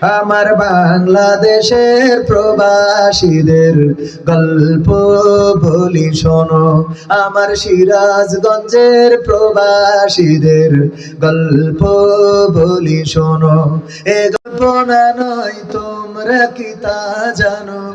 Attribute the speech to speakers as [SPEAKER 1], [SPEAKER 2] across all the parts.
[SPEAKER 1] আমার বাংলাদেশের প্রবাসীদের গল্প বলি শোনো। আমার সিরাজগঞ্জের প্রবাসীদের গল্প বলি শোনো। এ গল্প না নয়, তোমরা কি তা জানো?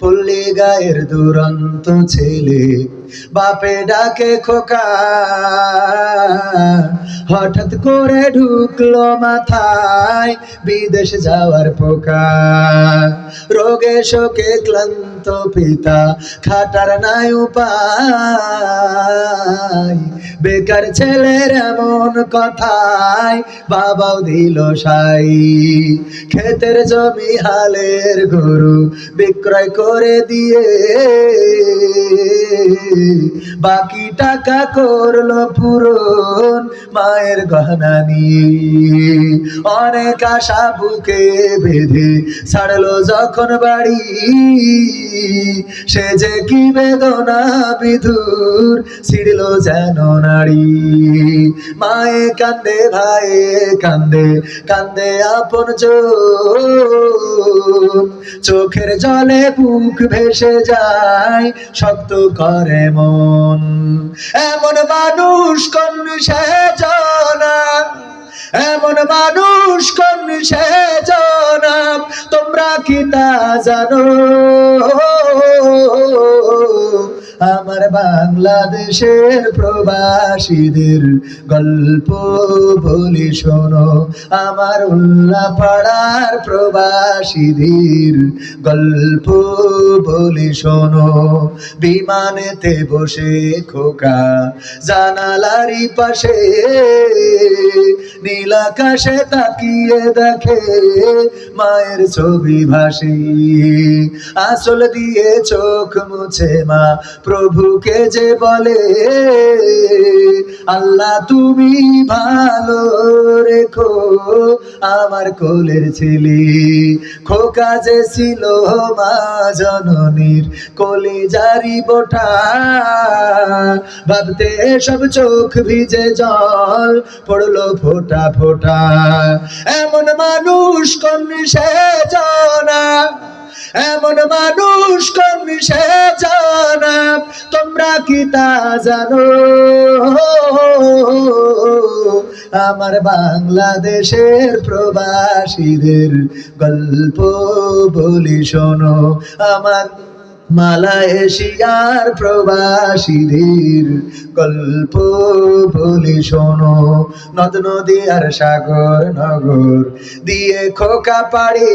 [SPEAKER 1] পল্লী গায়ের দুরন্ত ছেলে, বাপে ডাকে খোকা। হঠাৎ করে ঢুকলো মাথায় বিদেশ যাওয়ার পোকা। রোগে শোকে ক্লান্ত পিতা, খাটার নাই উপায়। বেকার ছেলের এমন কথায় বাবাও দিল সাই। ক্ষেতের জমি হালের গরু বিক্রয় করে দিয়ে, বাকি টাকা করল পূরণ মায়ের গহনা নিয়ে। অনেক আশা বুকে বেঁধে ছাড়লো যখন বাড়ি। সে যে কি বেদনা বিধুর ছিড়ল যেন নারী মায়ে কান্দে, ভাইয়ে কান্দে কান্দে আপন চোখের জলে বুক ভেসে যায়, শক্ত করে মন। এমন মানুষ কোন সে জানা? এমন মানুষ কোন সে জানা? কি তা জানো? আমার বাংলাদেশের প্রবাসীদের গল্প বলি শোনো। আমার উল্লা পাড়ার প্রবাসীদের গল্প বলি শোনো। বিমানেতে বসে খোকা জানালারি পাশে, নীল আকাশে তাকিয়ে দেখে মায়ের ছবি ভাসি। আসল দিয়ে চোখ মুছে মা প্রভুকে যে বলে, আল্লাহ, তুমি ভালো রেখো। আমার কোলের ছেলে, খোকা যে ছিল মা জননীর কলি জারি বোটা, ভাবতে সব চোখ ভিজে জল পড়ল ফোটা ফোটা। এমন মানুষ কোন সে জানা, এমন মানুষ কোন তোমরা কি তা জানো? আমার বাংলাদেশের প্রবাসীদের গল্প বলি শোনো। আমার মালয়েশিয়ার প্রবাসীদের গল্প বলি শোনো। নদ নদী আর সাগর নগর দিয়ে খোকা পাড়ে।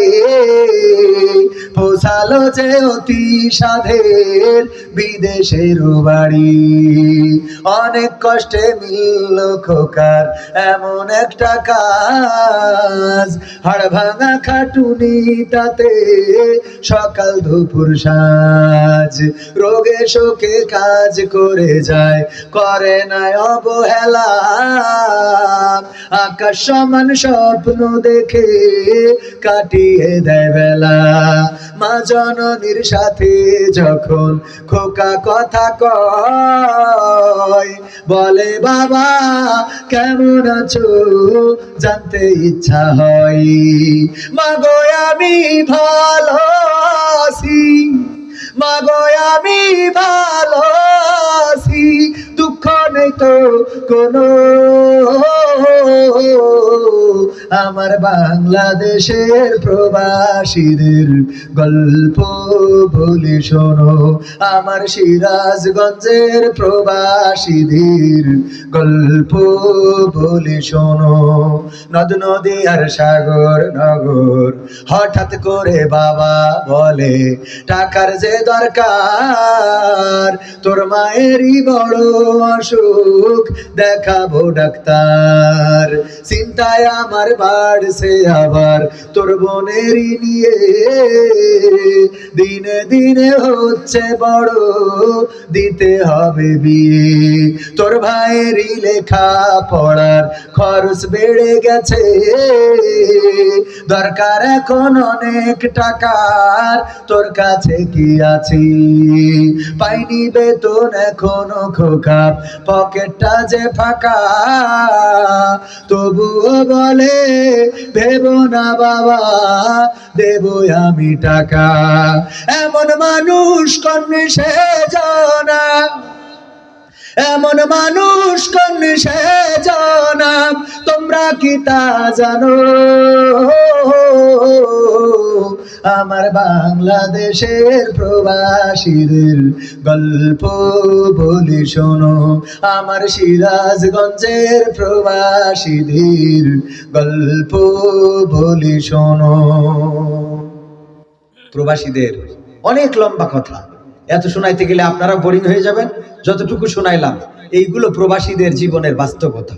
[SPEAKER 1] পৌঁছালো যে অতি সাধের বিদেশের বাড়ি। অনেক কষ্টে মিলল খোকার এমন একটা কাজ। হাড় ভাঙা খাটুনি তাতে সকাল দুপুর সাজ। রোগে শোকে কাজ করে যায়। করে না অবহেলা। আকাশ সমান স্বপ্ন দেখে কাটিয়ে দেয় বেলা। মা জননীর সাথে যখন খোকা কথা কয়, বলে, বাবা, কেমন আছো? জানতে ইচ্ছা হয়। মাগো আমি ভালো আছি। মাগো আমি ভালো কোনো আমার বাংলাদেশের প্রবাসীদের গল্প বলি শোনো। আমার সিরাজগঞ্জের প্রবাসীদের গল্প বলি শোনো। নদ, নদী আর সাগর, নগর হঠাৎ করে বাবা বলে, টাকার যে দরকার, তোর মায়েরই বড় অসুখ দেখাবো ডাক্তার। চিন্তায় আমার বাড়ছে আবার তোর বোনেরই নিয়ে। দিনে দিনে হচ্ছে বড়, দিতে হবে বিয়ে। তোর ভাইয়েরই লেখা পড়ার খরচ বেড়ে গেছে। দরকার এখন অনেক টাকার, তোর কাছে কি আছে? পাইনি বেতন এখনও খোকা পকেটটা যে ফাঁকা। তবুও বলে ভেব না বাবা দেব আমি টাকা। এমন মানুষ কন্যে সে জানা। এমন মানুষ কোন সে জানা, তোমরা কি তা জানো? আমার বাংলাদেশের প্রবাসীদের গল্প বলি শোনো। আমার সিরাজগঞ্জের প্রবাসীদের গল্প বলি শোনো। প্রবাসীদের, অনেক লম্বা কথা। এত শোনাইতে গেলে আপনারা বোরিং হয়ে যাবেন। যতটুকু শোনাইলাম, এইগুলো প্রবাসীদের জীবনের বাস্তবতা।